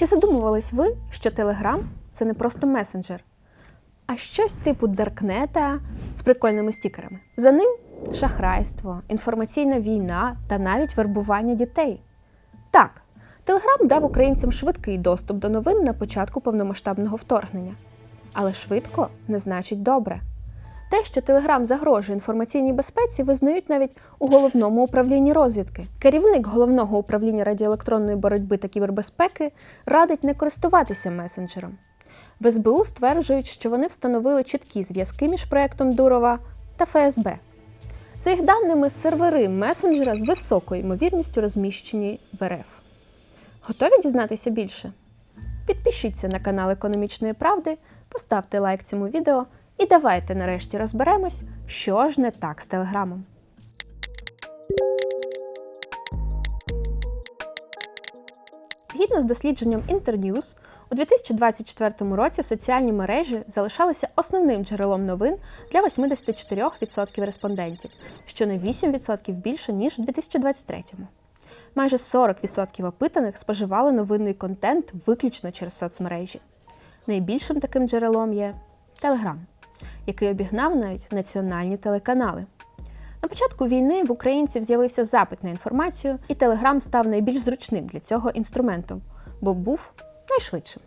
Чи задумувались ви, що Телеграм це не просто месенджер, а щось типу Даркнета з прикольними стікерами? За ним шахрайство, інформаційна війна та навіть вербування дітей. Так, Телеграм дав українцям швидкий доступ до новин на початку повномасштабного вторгнення. Але швидко не значить добре. Те, що Телеграм загрожує інформаційній безпеці, визнають навіть у головному управлінні розвідки. Керівник головного управління радіоелектронної боротьби та кібербезпеки радить не користуватися месенджером. В СБУ стверджують, що вони встановили чіткі зв'язки між проектом Дурова та ФСБ. За їх даними, сервери месенджера з високою ймовірністю розміщені в РФ. Готові дізнатися більше? Підпишіться на канал Економічної правди, поставте лайк цьому відео і давайте нарешті розберемось, що ж не так з телеграмом. Згідно з дослідженням Internews, у 2024 році соціальні мережі залишалися основним джерелом новин для 84% респондентів, що на 8% більше ніж у 2023. Майже 40% опитаних споживали новинний контент виключно через соцмережі. Найбільшим таким джерелом є Telegram, який обігнав навіть національні телеканали. На початку війни в українців з'явився запит на інформацію, і Телеграм став найбільш зручним для цього інструментом, бо був найшвидшим.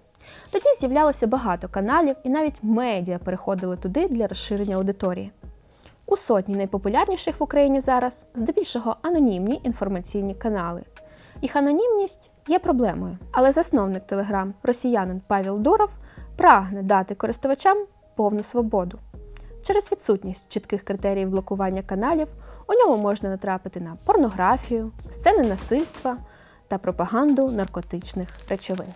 Тоді з'являлося багато каналів, і навіть медіа переходили туди для розширення аудиторії. У сотні найпопулярніших в Україні зараз здебільшого анонімні інформаційні канали. Їх анонімність є проблемою, але засновник Телеграм, росіянин Павел Дуров, прагне дати користувачам повну свободу. Через відсутність чітких критеріїв блокування каналів у ньому можна натрапити на порнографію, сцени насильства та пропаганду наркотичних речовин.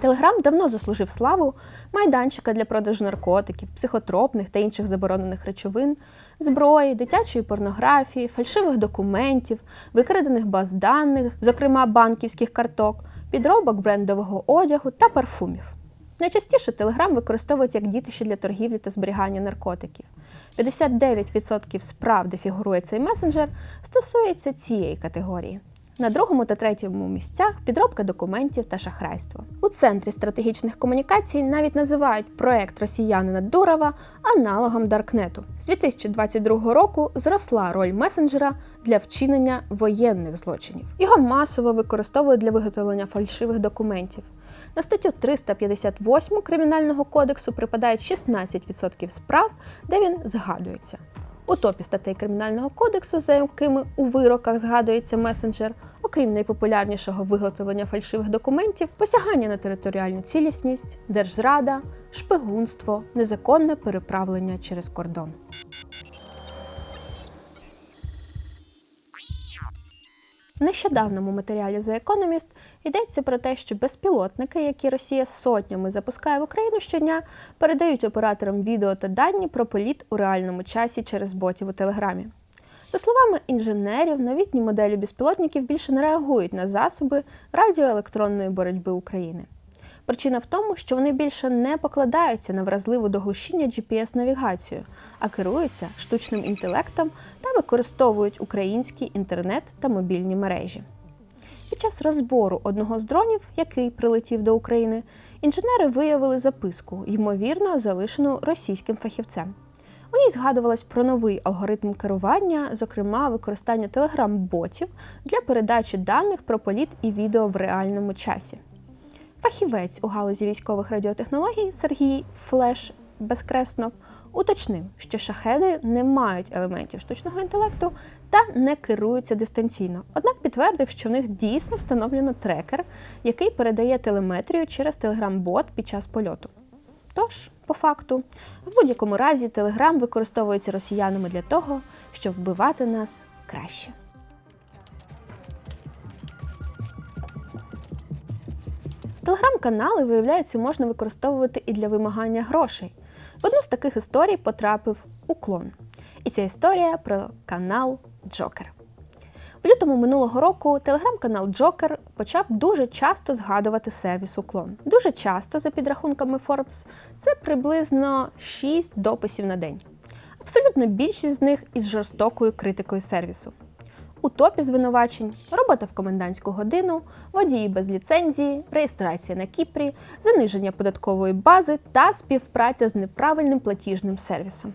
Телеграм давно заслужив славу майданчика для продажу наркотиків, психотропних та інших заборонених речовин, зброї, дитячої порнографії, фальшивих документів, викрадених баз даних, зокрема банківських карток, підробок брендового одягу та парфумів. Найчастіше Телеграм використовують як дітище для торгівлі та зберігання наркотиків. 59% справ, де фігурує цей месенджер, стосується цієї категорії. На другому та третьому місцях підробка документів та шахрайство. У центрі стратегічних комунікацій навіть називають проект росіянина Дурова аналогом Даркнету. З 2022 року зросла роль месенджера для вчинення воєнних злочинів. Його масово використовують для виготовлення фальшивих документів. На статтю 358 Кримінального кодексу припадають 16% справ, де він згадується. У топі статей Кримінального кодексу, за якими у вироках згадується месенджер, окрім найпопулярнішого виготовлення фальшивих документів, посягання на територіальну цілісність, держзрада, шпигунство, незаконне переправлення через кордон. В нещодавному матеріалі The Economist йдеться про те, що безпілотники, які Росія сотнями запускає в Україну щодня, передають операторам відео та дані про політ у реальному часі через ботів у Телеграмі. За словами інженерів, новітні моделі безпілотників більше не реагують на засоби радіоелектронної боротьби України. Причина в тому, що вони більше не покладаються на вразливу до глушіння GPS-навігацію, а керуються штучним інтелектом та використовують український інтернет та мобільні мережі. Під час розбору одного з дронів, який прилетів до України, інженери виявили записку, ймовірно, залишену російським фахівцем. У ній згадувалось про новий алгоритм керування, зокрема використання телеграм-ботів для передачі даних про політ і відео в реальному часі. Фахівець у галузі військових радіотехнологій Сергій Флеш Безкреснов уточнив, що шахеди не мають елементів штучного інтелекту та не керуються дистанційно. Однак підтвердив, що в них дійсно встановлено трекер, який передає телеметрію через телеграм-бот під час польоту. Тож, по факту, в будь-якому разі Телеграм використовується росіянами для того, щоб вбивати нас краще. Телеграм-канали, виявляється, можна використовувати і для вимагання грошей. В одну з таких історій потрапив уклон. І ця історія про канал Джокер. У лютому минулого року телеграм-канал Джокер почав дуже часто згадувати сервіс уклон. Дуже часто, за підрахунками Forbes, це приблизно 6 дописів на день. Абсолютно більшість з них із жорстокою критикою сервісу. У топі звинувачень робота в комендантську годину, водії без ліцензії, реєстрація на Кіпрі, заниження податкової бази та співпраця з неправильним платіжним сервісом.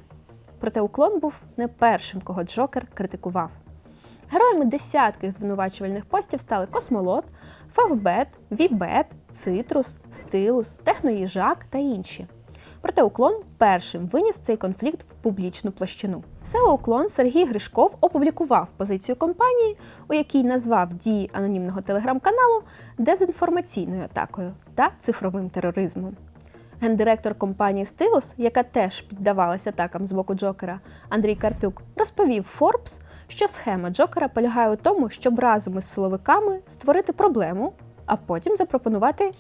Проте уклон був не першим, кого Джокер критикував. Героями десятків звинувачувальних постів стали Космолот, Фавбет, Вібет, Цитрус, Стилус, Техноїжак та інші. Проте уклон першим виніс цей конфлікт в публічну площину. SEO уклон Сергій Гришков опублікував позицію компанії, у якій назвав дії анонімного телеграм-каналу дезінформаційною атакою та цифровим тероризмом. Гендиректор компанії Стилус, яка теж піддавалася атакам з боку Джокера, Андрій Карпюк, розповів Forbes, що схема Джокера полягає у тому, щоб разом із силовиками створити проблему, а потім запропонувати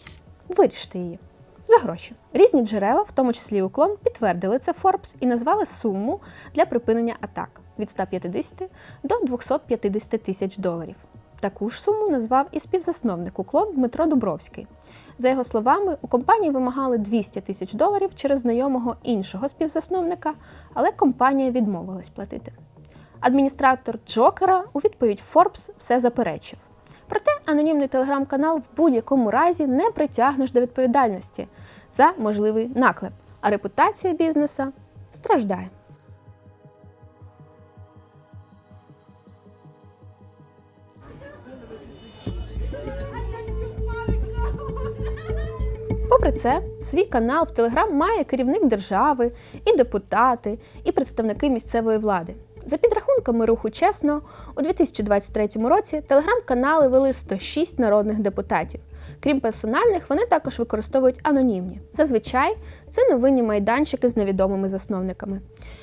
вирішити її за гроші. Різні джерела, в тому числі уклон, підтвердили це Forbes і назвали суму для припинення атак від 150 до 250 тисяч доларів. Таку ж суму назвав і співзасновник уклон Дмитро Дубровський. За його словами, у компанії вимагали 200 тисяч доларів через знайомого іншого співзасновника, але компанія відмовилась платити. Адміністратор Джокера у відповідь Forbes все заперечив. Проте анонімний телеграм-канал в будь-якому разі не притягнеш до відповідальності за можливий наклеп, а репутація бізнеса страждає. Попри це, свій канал в Телеграм має керівник держави, і депутати, і представники місцевої влади. За підрахунками руху чесно, у 2023 році телеграм-канали вели 106 народних депутатів. Крім персональних, вони також використовують анонімні. Зазвичай це новинні майданчики з невідомими засновниками.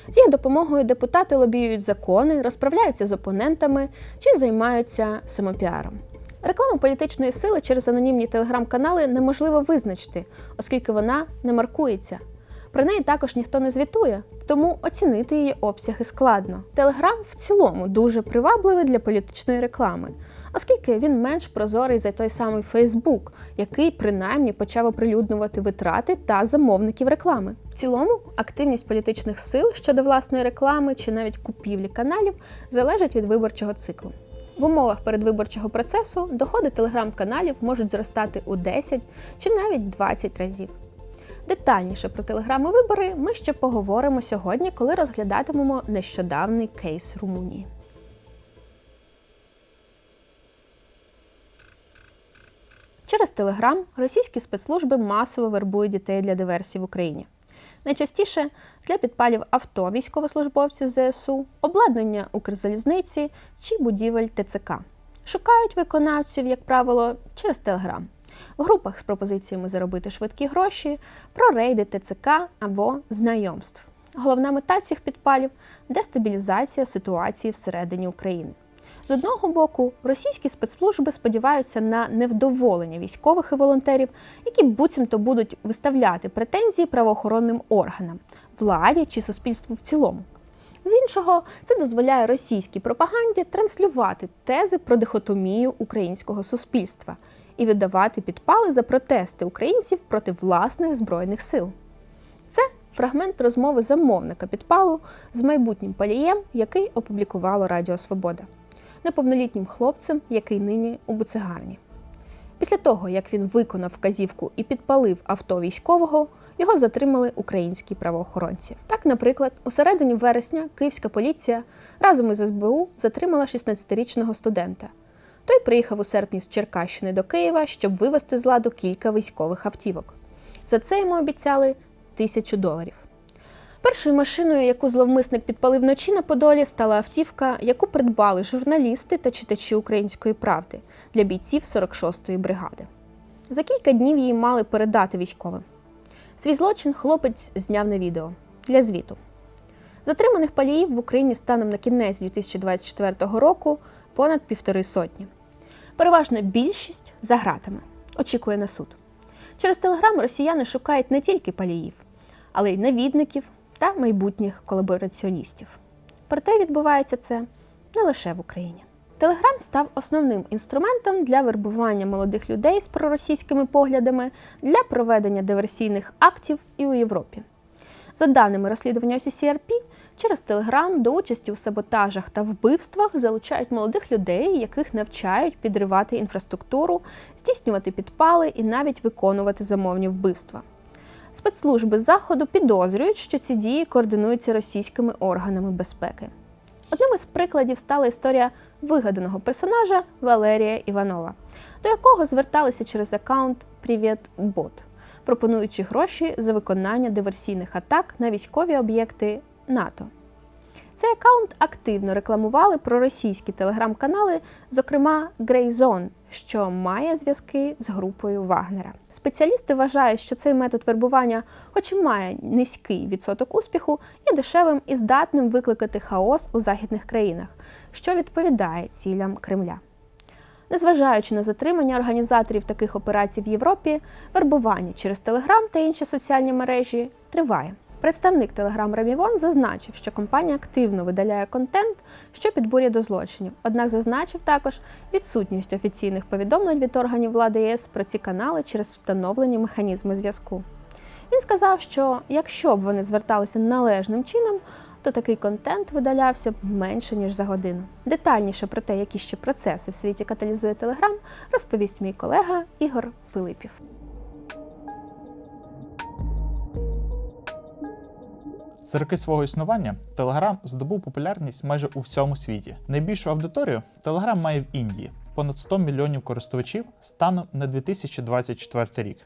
З їх допомогою депутати лобіюють закони, розправляються з опонентами чи займаються самопіаром. Рекламу політичної сили через анонімні телеграм-канали неможливо визначити, оскільки вона не маркується. Про неї також ніхто не звітує, тому оцінити її обсяги складно. Телеграм в цілому дуже привабливий для політичної реклами, оскільки він менш прозорий за той самий Фейсбук, який принаймні почав оприлюднювати витрати та замовників реклами. В цілому активність політичних сил щодо власної реклами чи навіть купівлі каналів залежить від виборчого циклу. В умовах передвиборчого процесу доходи телеграм-каналів можуть зростати у 10 чи навіть 20 разів. Детальніше про телеграми вибори ми ще поговоримо сьогодні, коли розглядатимемо нещодавний кейс Румунії. Через Телеграм російські спецслужби масово вербують дітей для диверсій в Україні. Найчастіше для підпалів авто військовослужбовців ЗСУ, обладнання Укрзалізниці чи будівель ТЦК. Шукають виконавців, як правило, через Телеграм в групах з пропозиціями заробити швидкі гроші, про рейди ТЦК або знайомств. Головна мета цих підпалів дестабілізація ситуації всередині України. З одного боку, російські спецслужби сподіваються на невдоволення військових і волонтерів, які буцімто будуть виставляти претензії правоохоронним органам, владі чи суспільству в цілому. З іншого, це дозволяє російській пропаганді транслювати тези про дихотомію українського суспільства і видавати підпали за протести українців проти власних збройних сил. Це фрагмент розмови замовника підпалу з майбутнім палієм, який опублікувало Радіо Свобода, неповнолітнім хлопцем, який нині у буцегарні. Після того, як він виконав вказівку і підпалив авто військового, його затримали українські правоохоронці. Так, наприклад, у середині вересня київська поліція разом із СБУ затримала 16-річного студента. Той приїхав у серпні з Черкащини до Києва, щоб вивезти з ладу кілька військових автівок. За це йому обіцяли тисячу доларів. Першою машиною, яку зловмисник підпалив вночі на Подолі, стала автівка, яку придбали журналісти та читачі української правди для бійців 46-ї бригади. За кілька днів її мали передати військовим. Свій злочин хлопець зняв на відео для звіту. Затриманих паліїв в Україні станом на кінець 2024 року понад півтори сотні. Переважна більшість за гратами очікує на суд. Через телеграм росіяни шукають не тільки паліїв, але й навідників та майбутніх колабораціоністів. Проте відбувається це не лише в Україні. Телеграм став основним інструментом для вербування молодих людей з проросійськими поглядами для проведення диверсійних актів і у Європі. За даними розслідування OCCRP, Через Телеграм до участі у саботажах та вбивствах залучають молодих людей, яких навчають підривати інфраструктуру, здійснювати підпали і навіть виконувати замовні вбивства. Спецслужби заходу підозрюють, що ці дії координуються російськими органами безпеки. Одним із прикладів стала історія вигаданого персонажа Валерія Іванова, до якого зверталися через аккаунт Привіт Бот, пропонуючи гроші за виконання диверсійних атак на військові об'єкти НАТО. Цей аккаунт активно рекламували проросійські телеграм-канали, зокрема Zone, що має зв'язки з групою Вагнера. Спеціалісти вважають, що цей метод вербування, хоч і має низький відсоток успіху, є дешевим і здатним викликати хаос у західних країнах, що відповідає цілям Кремля. Незважаючи на затримання організаторів таких операцій в Європі, вербування через Телеграм та інші соціальні мережі триває. Представник Телеграм Ремівон зазначив, що компанія активно видаляє контент, що підбурює до злочинів. Однак зазначив також відсутність офіційних повідомлень від органів влади ЄС про ці канали через встановлені механізми зв'язку. Він сказав, що якщо б вони зверталися належним чином, то такий контент видалявся б менше ніж за годину. Детальніше про те, які ще процеси в світі каталізує Телеграм, розповість мій колега Ігор Пилипів. За роки свого існування Telegram здобув популярність майже у всьому світі. Найбільшу аудиторію Telegram має в Індії понад 100 мільйонів користувачів станом на 2024 рік.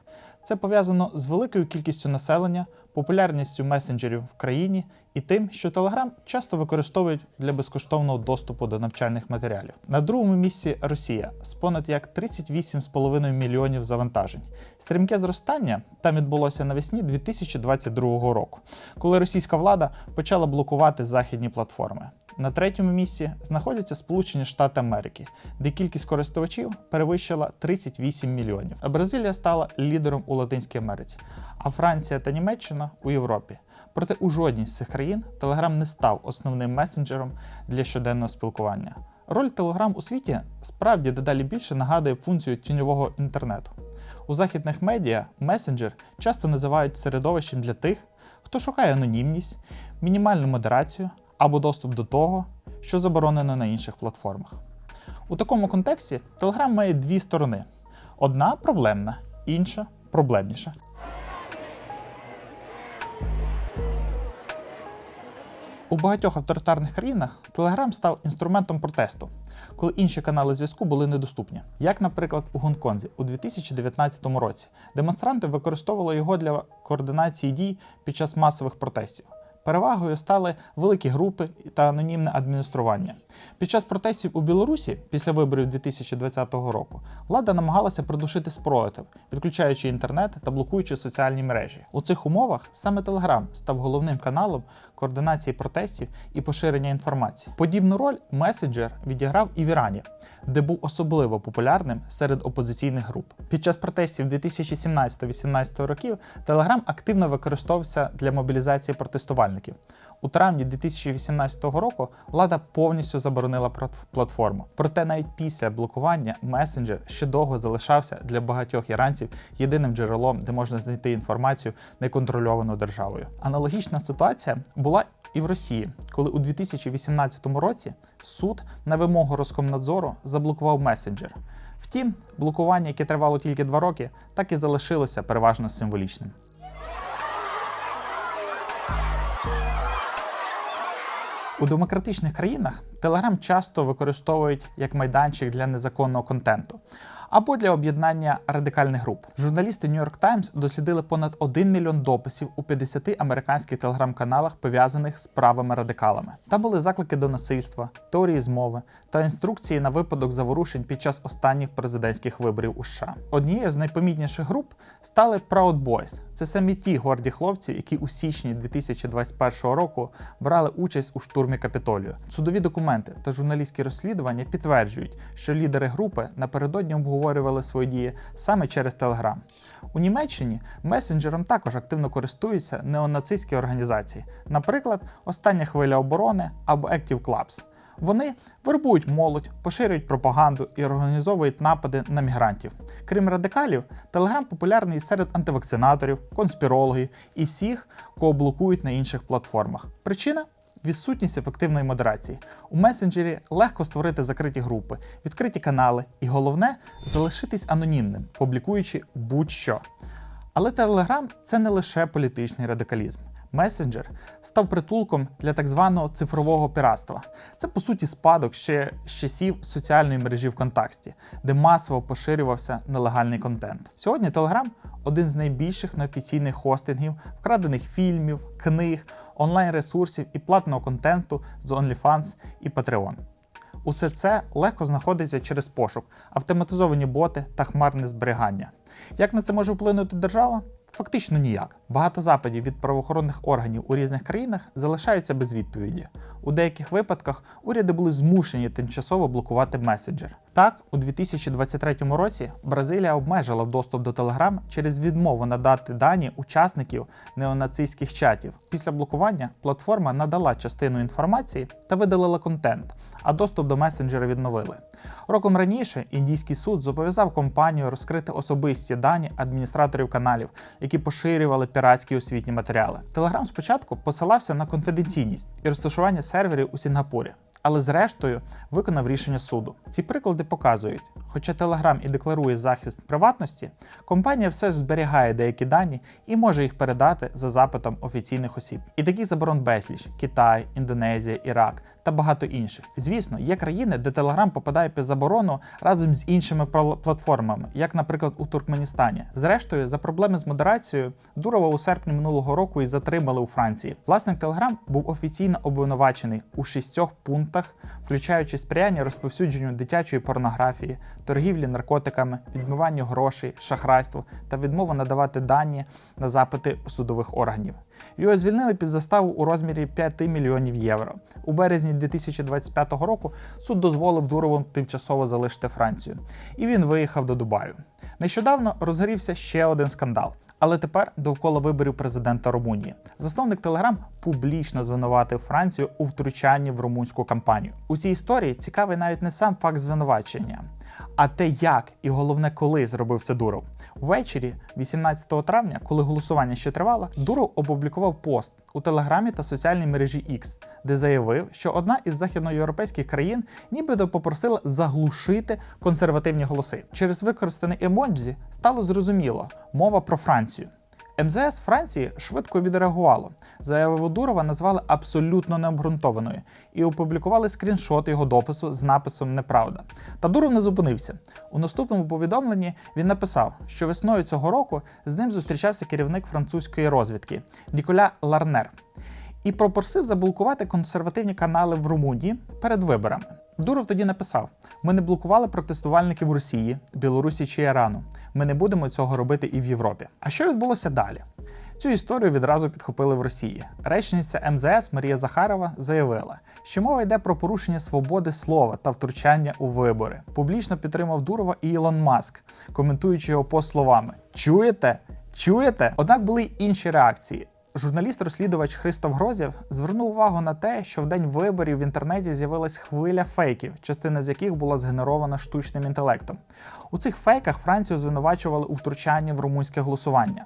Це пов'язано з великою кількістю населення, популярністю месенджерів в країні і тим, що Telegram часто використовують для безкоштовного доступу до навчальних матеріалів. На другому місці Росія з понад як 38,5 мільйонів завантажень. Стрімке зростання там відбулося навесні 2022 року, коли російська влада почала блокувати західні платформи. На третьому місці знаходяться Сполучені Штати Америки, де кількість користувачів перевищила 38 мільйонів. Бразилія стала лідером у Латинській Америці, а Франція та Німеччина у Європі. Проте у жодній з цих країн Telegram не став основним месенджером для щоденного спілкування. Роль Telegram у світі справді дедалі більше нагадує функцію тіньового інтернету. У західних медіа месенджер часто називають середовищем для тих, хто шукає анонімність, мінімальну модерацію або доступ до того, що заборонено на інших платформах. У такому контексті Telegram має дві сторони: одна проблемна, інша проблемніша. У багатьох авторитарних країнах Telegram став інструментом протесту, коли інші канали зв'язку були недоступні. Як, наприклад, у Гонконзі у 2019 році демонстранти використовували його для координації дій під час масових протестів. Перевагою стали великі групи та анонімне адміністрування. Під час протестів у Білорусі після виборів 2020 року влада намагалася придушити спротив, відключаючи інтернет та блокуючи соціальні мережі. У цих умовах саме Telegram став головним каналом координації протестів і поширення інформації. Подібну роль месенджер відіграв і в Ірані, де був особливо популярним серед опозиційних груп. Під час протестів 2017-18 років Telegram активно використовувався для мобілізації протестувальників. У травні 2018 року влада повністю заборонила платформу. Проте навіть після блокування месенджер ще довго залишався для багатьох іранців єдиним джерелом, де можна знайти інформацію неконтрольовану державою. Аналогічна ситуація була і в Росії, коли у 2018 році суд на вимогу Роскомнадзору заблокував месенджер. Втім, блокування, яке тривало тільки два роки, так і залишилося переважно символічним. У демократичних країнах Telegram часто використовують як майданчик для незаконного контенту або для об'єднання радикальних груп. Журналісти New York Times дослідили понад 1 мільйон дописів у 50 американських телеграм-каналах, пов'язаних з правими радикалами. Там були заклики до насильства, теорії змови та інструкції на випадок заворушень під час останніх президентських виборів у США. Однією з найпомітніших груп стали Proud Boys. Це самі ті горді хлопці, які у січні 2021 року брали участь у штурмі Капітолію. Судові документи та журналістські розслідування підтверджують, що лідери групи напередодні обговорювали свої дії саме через Телеграм. У Німеччині месенджером також активно користуються неонацистські організації, наприклад, остання хвиля оборони або Active Clubs. Вони вербують молодь, поширюють пропаганду і організовують напади на мігрантів. Крім радикалів, Телеграм популярний серед антивакцинаторів, конспірологів і всіх, кого блокують на інших платформах. Причина відсутність ефективної модерації. У месенджері легко створити закриті групи, відкриті канали, і головне залишитись анонімним, публікуючи будь-що. Але Telegram – це не лише політичний радикалізм. Месенджер став притулком для так званого цифрового піратства. Це по суті спадок ще з часів соціальної мережі ВКонтакті, де масово поширювався нелегальний контент. Сьогодні Telegram – один з найбільших неофіційних хостингів вкрадених фільмів, книг, онлайн-ресурсів і платного контенту з OnlyFans і Patreon. Усе це легко знаходиться через пошук, автоматизовані боти та хмарне зберігання. Як на це може вплинути держава? Фактично ніяк. Багато запитів від правоохоронних органів у різних країнах залишаються без відповіді. У деяких випадках уряди були змушені тимчасово блокувати месенджер. Так, у 2023 році Бразилія обмежила доступ до Telegram через відмову надати дані учасників неонацистських чатів. Після блокування платформа надала частину інформації та видалила контент, а доступ до месенджера відновили. Роком раніше індійський суд зобов'язав компанію розкрити особисті дані адміністраторів каналів, які поширювали піратські освітні матеріали. Телеграм спочатку посилався на конфіденційність і розташування серверів у Сінгапурі. Але зрештою виконав рішення суду. Ці приклади показують, хоча Telegram і декларує захист приватності, компанія все ж зберігає деякі дані і може їх передати за запитом офіційних осіб. І таких заборон безліч: Китай, Індонезія, Ірак та багато інших. Звісно, є країни, де Telegram попадає під заборону разом з іншими пла- платформами, як, наприклад, у Туркменістані. Зрештою, за проблеми з модерацією Дурова у серпні минулого року і затримали у Франції. Власник Telegram був офіційно обвинувачений у шістьох пунктах, включаючи сприяння розповсюдженню дитячої порнографії, торгівлі наркотиками, відмиванню грошей, шахрайство та відмову надавати дані на запити судових органів. Його звільнили під заставу у розмірі 5 мільйонів євро. У березні 2025 року суд дозволив Дурову тимчасово залишити Францію, і він виїхав до Дубаю. Нещодавно розгорівся ще один скандал. Але тепер довкола виборів президента Румунії. Засновник Телеграм публічно звинуватив Францію у втручанні в румунську кампанію. У цій історії цікавий навіть не сам факт звинувачення, а те, як і головне, коли зробив це Дуров. Ввечері, 18 травня, коли голосування ще тривало, Дуров опублікував пост у телеграмі та соціальній мережі X, де заявив, що одна із західноєвропейських країн нібито попросила заглушити консервативні голоси. Через використаний емоджі стало зрозуміло мова про Францію. МЗС Франції швидко відреагувало. Заяву Дурова назвали абсолютно необґрунтованою і опублікували скріншот його допису з написом Неправда. Та Дуров не зупинився. У наступному повідомленні він написав, що весною цього року з ним зустрічався керівник французької розвідки Ніколя Ларнер і попросив заблокувати консервативні канали в Румунії перед виборами. Дуров тоді написав: ми не блокували протестувальників Росії, Білорусі чи Ірану. Ми не будемо цього робити і в Європі. А що відбулося далі? Цю історію відразу підхопили в Росії. Речниця МЗС Марія Захарова заявила, що мова йде про порушення свободи слова та втручання у вибори. Публічно підтримав Дурова і Ілон Маск, коментуючи його по словами: Чуєте? Чуєте? Однак були й інші реакції. Журналіст-розслідувач Христоф Грозєв звернув увагу на те, що в день виборів в інтернеті з'явилась хвиля фейків, частина з яких була згенерована штучним інтелектом. У цих фейках Францію звинувачували у втручанні в румунське голосування.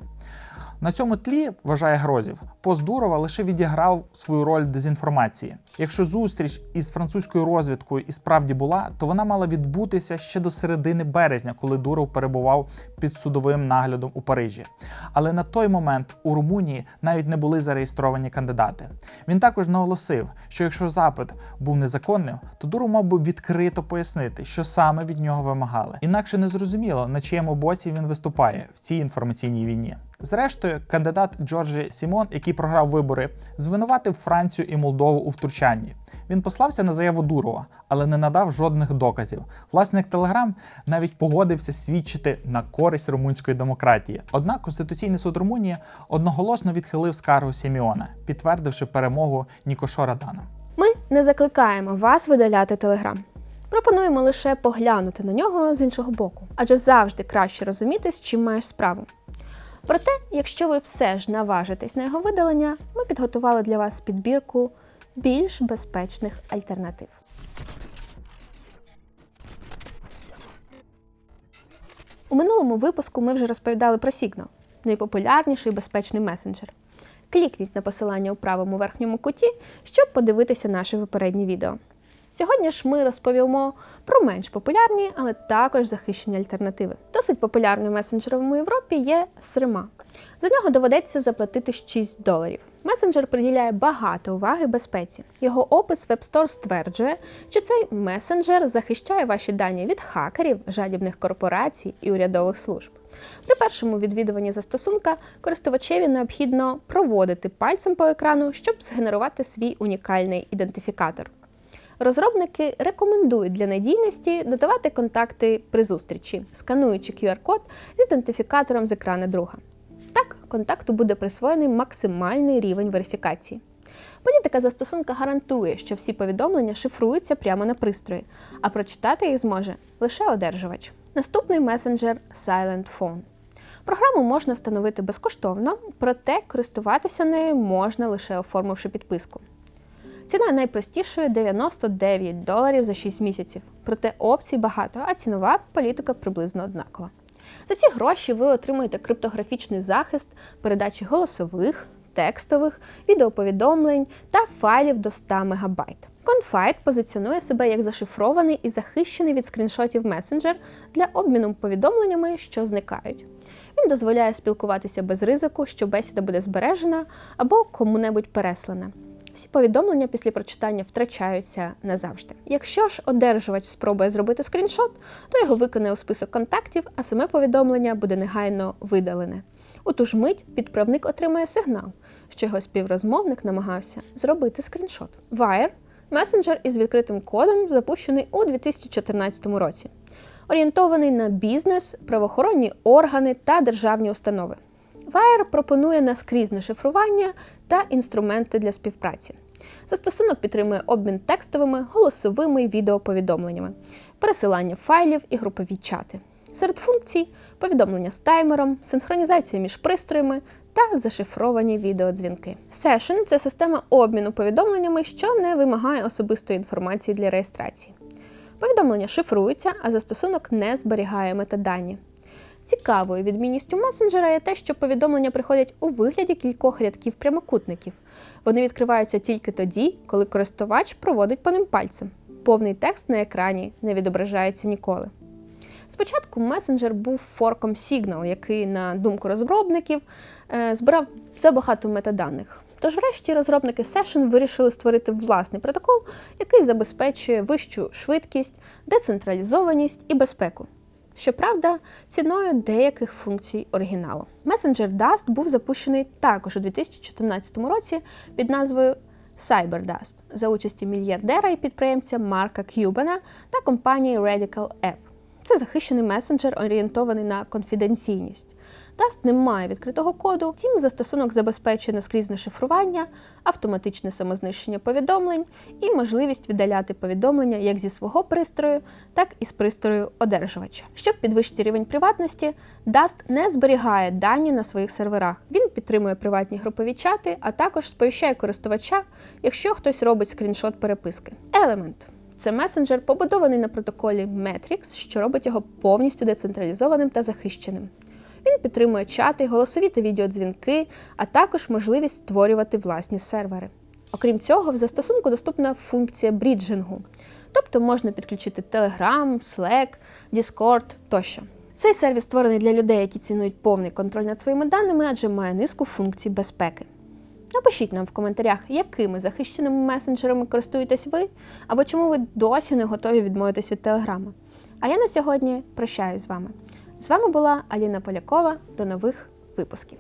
На цьому тлі, вважає Грозів, пост Дурова лише відіграв свою роль дезінформації. Якщо зустріч із французькою розвідкою і справді була, то вона мала відбутися ще до середини березня, коли Дуров перебував під судовим наглядом у Парижі. Але на той момент у Румунії навіть не були зареєстровані кандидати. Він також наголосив, що якщо запит був незаконним, то Дуров мав би відкрито пояснити, що саме від нього вимагали. Інакше не зрозуміло, на чиєму боці він виступає в цій інформаційній війні. Зрештою, кандидат Джорджі Сімон, який програв вибори, звинуватив Францію і Молдову у втручанні. Він послався на заяву Дурова, але не надав жодних доказів. Власник Телеграм навіть погодився свідчити на користь румунської демократії. Однак Конституційний суд Румунії одноголосно відхилив скаргу Сіміона, підтвердивши перемогу Нікошо Радана. Ми не закликаємо вас видаляти Телеграм. Пропонуємо лише поглянути на нього з іншого боку, адже завжди краще розуміти, з чим маєш справу. Проте, якщо ви все ж наважитесь на його видалення, ми підготували для вас підбірку більш безпечних альтернатив. У минулому випуску ми вже розповідали про Signal – найпопулярніший безпечний месенджер. клікніть на посилання у правому верхньому куті, щоб подивитися наше попереднє відео. Сьогодні ж ми розповімо про менш популярні, але також захищені альтернативи. Досить популярним месенджером у Європі є Threema. За нього доведеться заплатити 6 доларів. Месенджер приділяє багато уваги безпеці. Його опис в App Store стверджує, що цей месенджер захищає ваші дані від хакерів, жадібних корпорацій і урядових служб. При першому відвідуванні застосунка користувачеві необхідно проводити пальцем по екрану, щоб згенерувати свій унікальний ідентифікатор. Розробники рекомендують для надійності додавати контакти при зустрічі, скануючи QR-код з ідентифікатором з екрану друга. Так, контакту буде присвоєний максимальний рівень верифікації. Політика застосунка гарантує, що всі повідомлення шифруються прямо на пристрої, а прочитати їх зможе лише одержувач. Наступний месенджер Silent Phone. Програму можна встановити безкоштовно, проте користуватися нею можна лише оформивши підписку. Ціна найпростішої 99 доларів за 6 місяців. Проте опцій багато, а цінова політика приблизно однакова. За ці гроші ви отримуєте криптографічний захист передачі голосових, текстових, відеоповідомлень та файлів до 100 МБ. Confide позиціонує себе як зашифрований і захищений від скріншотів месенджер для обміну повідомленнями, що зникають. Він дозволяє спілкуватися без ризику, що бесіда буде збережена або кому-небудь переслана. Всі повідомлення після прочитання втрачаються назавжди. Якщо ж одержувач спробує зробити скріншот, то його виконає у список контактів, а саме повідомлення буде негайно видалене. У ту ж мить відправник отримає сигнал, що його співрозмовник намагався зробити скріншот. Wire – месенджер із відкритим кодом, запущений у 2014 році, орієнтований на бізнес, правоохоронні органи та державні установи. Wire пропонує наскрізне шифрування та інструменти для співпраці. Застосунок підтримує обмін текстовими, голосовими і відеоповідомленнями, пересилання файлів і групові чати. Серед функцій повідомлення з таймером, синхронізація між пристроями та зашифровані відеодзвінки. Session – це система обміну повідомленнями, що не вимагає особистої інформації для реєстрації. Повідомлення шифруються, а застосунок не зберігає метадані. Цікавою відмінністю месенджера є те, що повідомлення приходять у вигляді кількох рядків прямокутників. Вони відкриваються тільки тоді, коли користувач проводить по ним пальцем. Повний текст на екрані не відображається ніколи. Спочатку месенджер був форком Signal, який, на думку розробників, е, збирав забагато метаданих. Тож, врешті, розробники Session вирішили створити власний протокол, який забезпечує вищу швидкість, децентралізованість і безпеку. Щоправда, ціною деяких функцій оригіналу. Месенджер Dust був запущений також у 2014 році під назвою CyberDust за участі мільярдера і підприємця Марка К'юбена та компанії Radical App. Це захищений месенджер, орієнтований на конфіденційність. Dust не має відкритого коду, втім застосунок забезпечує наскрізне шифрування, автоматичне самознищення повідомлень і можливість віддаляти повідомлення як зі свого пристрою, так і з пристрою одержувача. Щоб підвищити рівень приватності, Dust не зберігає дані на своїх серверах. Він підтримує приватні групові чати, а також сповіщає користувача, якщо хтось робить скріншот переписки. Element це месенджер, побудований на протоколі Matrix, що робить його повністю децентралізованим та захищеним. Він підтримує чати, голосові та відеодзвінки, а також можливість створювати власні сервери. Окрім цього, в застосунку доступна функція бріджингу, тобто можна підключити Telegram, Slack, Discord тощо. Цей сервіс створений для людей, які цінують повний контроль над своїми даними, адже має низку функцій безпеки. Напишіть нам в коментарях, якими захищеними месенджерами користуєтесь ви, або чому ви досі не готові відмовитись від телеграма. А я на сьогодні прощаюсь з вами. З вами була Аліна Полякова. До нових випусків.